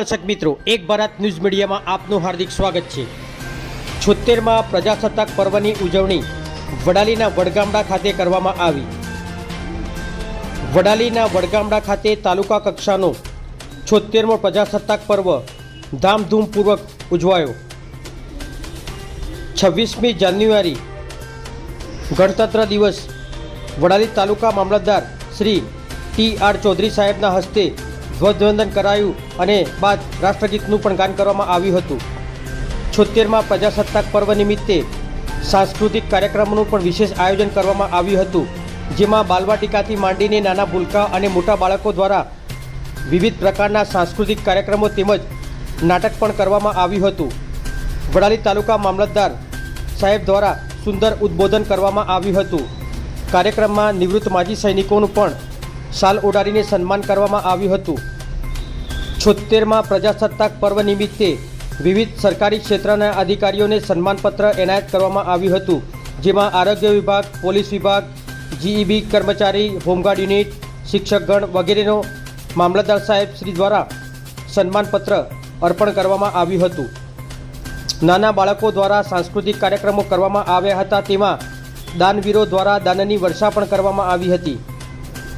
દર્શક મિત્રો, એક ભારત ન્યૂઝ મીડિયામાં આપનું હાર્દિક સ્વાગત છે. છોતેરમાં પ્રજાસત્તાક પર્વની ઉજવણી વડાલીના વડગામડા ખાતે કરવામાં આવી. વડાલીના વડગામડા ખાતે તાલુકા કક્ષાનો છોતેરમો પ્રજાસત્તાક પર્વ ધામધૂમપૂર્વક ઉજવાયો. છવ્વીસમી જાન્યુઆરી, ગણતંત્ર દિવસ. વડાલી તાલુકા મામલતદાર શ્રી ટી આર ચૌધરી સાહેબના હસ્તે ધ્વજવંદન કરાયું અને બાદ રાષ્ટ્રગીતનું પણ ગાન કરવામાં આવ્યું હતું. છોતેરમાં પ્રજાસત્તાક પર્વ નિમિત્તે સાંસ્કૃતિક કાર્યક્રમોનું પણ વિશેષ આયોજન કરવામાં આવ્યું હતું, જેમાં બાલવાટિકાથી માંડીને નાના ભૂલકા અને મોટા બાળકો દ્વારા વિવિધ પ્રકારના સાંસ્કૃતિક કાર્યક્રમો તેમજ નાટક પણ કરવામાં આવ્યું હતું. વડાલી તાલુકા મામલતદાર સાહેબ દ્વારા સુંદર ઉદ્બોધન કરવામાં આવ્યું હતું. કાર્યક્રમમાં નિવૃત્ત માજી સૈનિકોનું પણ શાલ ઉડાડીને સન્માન કરવામાં આવ્યું હતું. છોતેરમાં પ્રજાસત્તાક પર્વ નિમિત્તે વિવિધ સરકારી ક્ષેત્રના અધિકારીઓને સન્માનપત્ર એનાયત કરવામાં આવ્યું હતું. જેમાં આરોગ્ય વિભાગ, પોલીસ વિભાગ, જીઈબી કર્મચારી, હોમગાર્ડ યુનિટ, શિક્ષકગણ વગેરેનો મામલતદાર સાહેબ શ્રી દ્વારા સન્માનપત્ર અર્પણ કરવામાં આવ્યું હતું. નાના બાળકો દ્વારા સાંસ્કૃતિક કાર્યક્રમો કરવામાં આવ્યા હતા. તેમાં દાનવીરો દ્વારા દાનની વર્ષા પણ કરવામાં આવી હતી.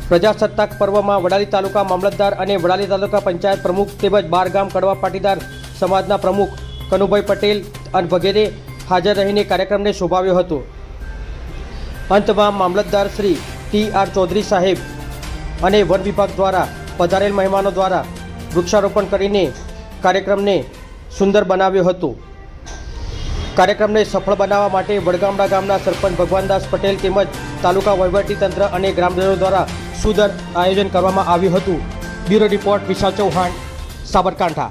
પ્રજાસત્તાક પર્વમાં વડાલી તાલુકા મામલતદાર અને વડાલી તાલુકા પંચાયત પ્રમુખ તેમજ બાર ગામ કડવા પાટીદાર સમાજના પ્રમુખ કનુભાઈ પટેલ અને વગેરે હાજર રહીને કાર્યક્રમને શોભાવ્યો હતો. અંતમાં મામલતદાર શ્રી ટી આર ચૌધરી સાહેબ અને વન વિભાગ દ્વારા પધારેલ મહેમાનો દ્વારા વૃક્ષારોપણ કરીને કાર્યક્રમને સુંદર બનાવ્યો હતો. કાર્યક્રમને સફળ બનાવવા માટે વડગામડા ગામના સરપંચ ભગવાનદાસ પટેલ તેમજ તાલુકા વહીવટીતંત્ર અને ગ્રામજનો દ્વારા સુંદર આયોજન કરવામાં આવ્યું હતું. Bureau report Vishal Chauhan Sabarkantha.